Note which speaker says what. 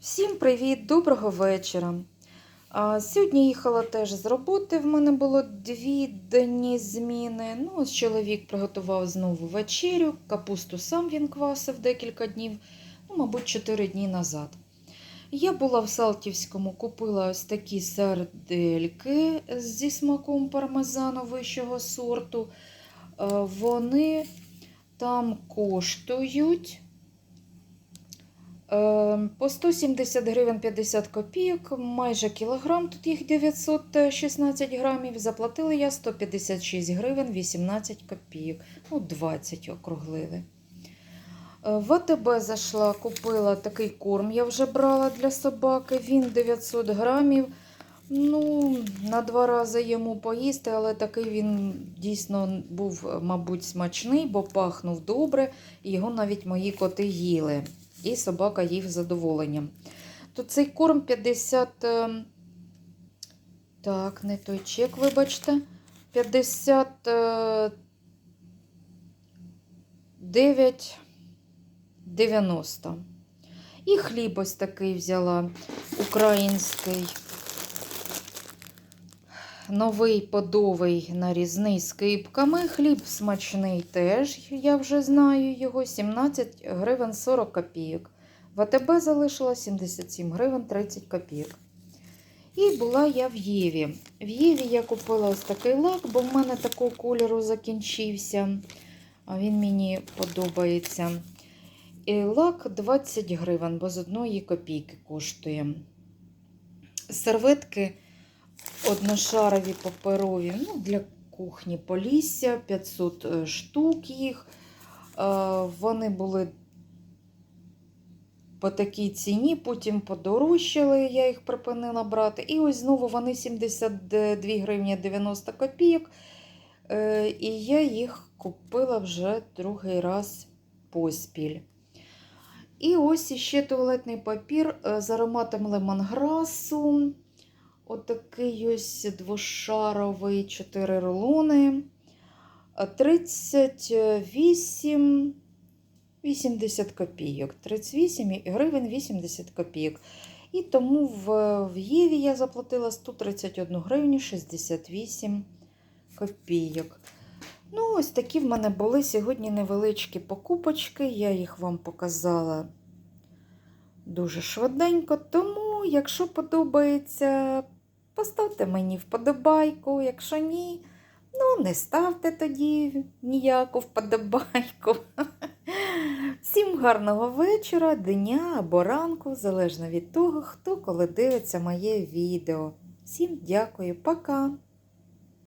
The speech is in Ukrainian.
Speaker 1: Всім привіт, доброго вечора. Сьогодні їхала теж з роботи. В мене було дві дні зміни. Ну, чоловік приготував знову вечерю. Капусту сам він квасив декілька днів, ну, мабуть, 4 дні назад. Я була в Салтівському, купила ось такі сардельки зі смаком пармезану вищого сорту. Вони там коштують. Е, По 170 гривень 50 копійок, майже кілограм, тут їх 916 грамів. Заплатила я 156 гривень 18 копійок. Ну, 20 округлили. Е, В АТБ зайшла, купила такий корм, я вже брала для собаки. Він 900 грамів. Ну, на два рази йому поїсти, але такий він дійсно був, мабуть, смачний, бо пахнув добре, його навіть мої коти їли. І собака їв з задоволенням. То цей корм 50. е, Так, не той чек, вибачте. 59,90. І хліб ось такий взяла український. Новий подовий нарізний з кипками. Хліб смачний теж, я вже знаю його. 17 гривень 40 копійок. В АТБ залишилось 77 гривень 30 копійок. І була я в Єві. В Єві я купила ось такий лак, бо в мене такого кольору закінчився. А він мені подобається. І лак 20 гривень, бо з одної копійки коштує. Серветки одношарові паперові ну, для кухні Полісся, 500 е, штук їх. Е, Вони були по такій ціні, потім подорожчали, я їх припинила брати. І ось знову вони 72 гривні 90 копійок. Е, І я їх купила вже другий раз поспіль. І ось іще туалетний папір з ароматом лемонграсу. Отакий ось двошаровий 4 рулони. 38 80 копійок. 38 гривень 80 копійок. І тому в, в Єві я заплатила 131 гривню 68 копійок. Ну, ось такі в мене були сьогодні невеличкі покупочки. Я їх вам показала дуже швиденько. Тому, якщо подобається, поставте мені вподобайку. Якщо ні, ну не ставте тоді ніяку вподобайку. Всім гарного вечора, дня або ранку, залежно від того, хто коли дивиться моє відео. Всім дякую, пока!